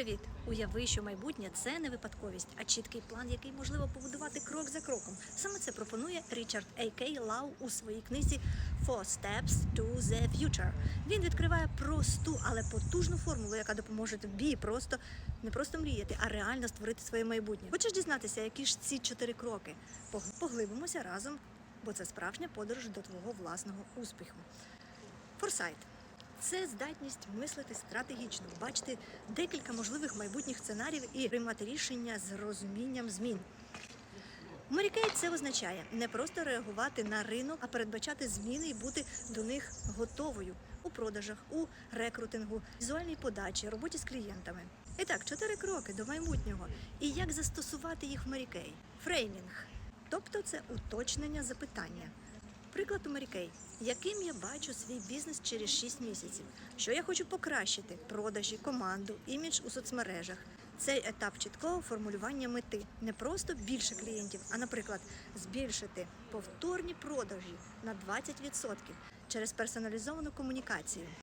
Привіт! Уяви, що майбутнє це не випадковість, а чіткий план, який можливо побудувати крок за кроком. Саме це пропонує Річард А.К. Лау у своїй книзі Four Steps to the Future. Він відкриває просту, але потужну формулу, яка допоможе тобі просто не просто мріяти, а реально створити своє майбутнє. Хочеш дізнатися, які ж ці чотири кроки? Поглибимося разом, бо це справжня подорож до твого власного успіху. Форсайт це здатність мислити стратегічно, бачити декілька можливих майбутніх сценаріїв і приймати рішення з розумінням змін. Морікей це означає не просто реагувати на ринок, а передбачати зміни і бути до них готовою у продажах, у рекрутингу, візуальній подачі, роботі з клієнтами. І так, чотири кроки до майбутнього. І як застосувати їх в Морікей? Фреймінг, тобто це уточнення запитання. Приклад у Марікей. Яким я бачу свій бізнес через 6 місяців? Що я хочу покращити? Продажі, команду, імідж у соцмережах. Цей етап чіткого формулювання мети не просто більше клієнтів, а, наприклад, збільшити повторні продажі на 20% через персоналізовану комунікацію.